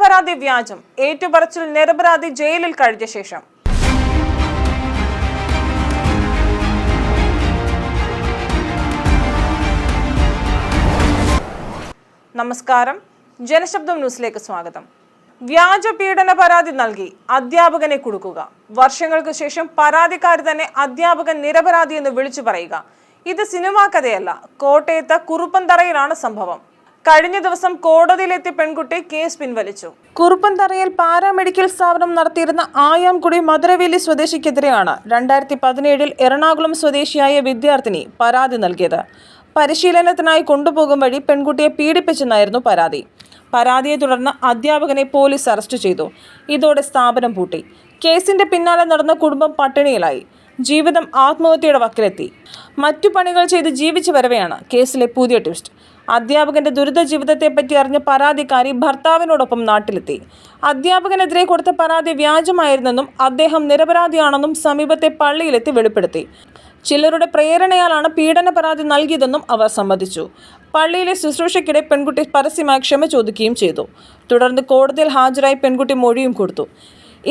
പരാതി വ്യാജം ഏറ്റുപറച്ചിൽ നിരപരാധി ജയിലിൽ കഴിഞ്ഞ ശേഷം. നമസ്കാരം ജനശബ്ദം ന്യൂസിലേക്ക് സ്വാഗതം. വ്യാജ പീഡന പരാതി നൽകി അധ്യാപകനെ കുടുക്കുക. വർഷങ്ങൾക്ക് ശേഷം പരാതിക്കാരി തന്നെ അധ്യാപകൻ നിരപരാധി എന്ന് വിളിച്ചു പറയുക. ഇത് സിനിമാ കഥയല്ല കോട്ടയത്ത് കുറുപ്പന്തറയിലാണ് സംഭവം. കഴിഞ്ഞ ദിവസം കോടതിയിലെത്തിയ പെൺകുട്ടി കേസ് പിൻവലിച്ചു. കുറുപ്പന്തറയിൽ പാരാമെഡിക്കൽ സ്ഥാപനം നടത്തിയിരുന്ന ആയാംകുടി മധുരവേലി സ്വദേശിക്കെതിരെയാണ് രണ്ടായിരത്തി പതിനേഴിൽ എറണാകുളം സ്വദേശിയായ വിദ്യാർത്ഥിനി പരാതി നൽകിയത്. പരിശീലനത്തിനായി കൊണ്ടുപോകും വഴി പെൺകുട്ടിയെ പീഡിപ്പിച്ചെന്നായിരുന്നു പരാതി. പരാതിയെ തുടർന്ന് അധ്യാപകനെ പോലീസ് അറസ്റ്റ് ചെയ്തു. ഇതോടെ സ്ഥാപനം പൂട്ടി. കേസിന്റെ പിന്നാലെ നടന്ന കുടുംബം പട്ടിണിയിലായി. ജീവിതം ആത്മഹത്യയുടെ വക്കിലെത്തി. മറ്റു പണികൾ ചെയ്ത് ജീവിച്ചു വരവെയാണ് കേസിലെ പുതിയ ട്വിസ്റ്റ്. അധ്യാപകന്റെ ദുരിത ജീവിതത്തെപ്പറ്റി അറിഞ്ഞ പരാതിക്കാരി ഭർത്താവിനോടൊപ്പം നാട്ടിലെത്തി. അധ്യാപകനെതിരെ കൊടുത്ത പരാതി വ്യാജമായിരുന്നെന്നും അദ്ദേഹം നിരപരാധിയാണെന്നും സമീപത്തെ പള്ളിയിലെത്തി വെളിപ്പെടുത്തി. ചിലരുടെ പ്രേരണയാലാണ് പീഡന പരാതി നൽകിയതെന്നും അവർ സമ്മതിച്ചു. പള്ളിയിലെ ശുശ്രൂഷയ്ക്കിടെ പെൺകുട്ടി പരസ്യമായി ക്ഷമ ചോദിക്കുകയും ചെയ്തു. തുടർന്ന് കോടതിയിൽ ഹാജരായി പെൺകുട്ടി മൊഴിയും കൊടുത്തു.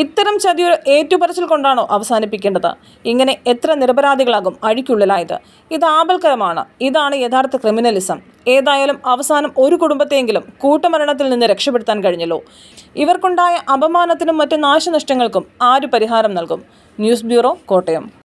ഇത്തരം ചതി ഏറ്റുപറച്ചിൽ കൊണ്ടാണോ അവസാനിപ്പിക്കേണ്ടത്? ഇങ്ങനെ എത്ര നിരപരാധികളാകും അഴിക്കുള്ളിലായത്? ഇത് ആപൽക്കരമാണ്. ഇതാണ് യഥാർത്ഥ ക്രിമിനലിസം. ഏതായാലും അവസാനം ഒരു കുടുംബത്തെയെങ്കിലും കൂട്ടമരണത്തിൽ നിന്ന് രക്ഷപ്പെടുത്താൻ കഴിഞ്ഞല്ലോ. ഇവർക്കുണ്ടായ അപമാനത്തിനും മറ്റു നാശനഷ്ടങ്ങൾക്കും ആര് പരിഹാരം നൽകും? News bureau Kottayam.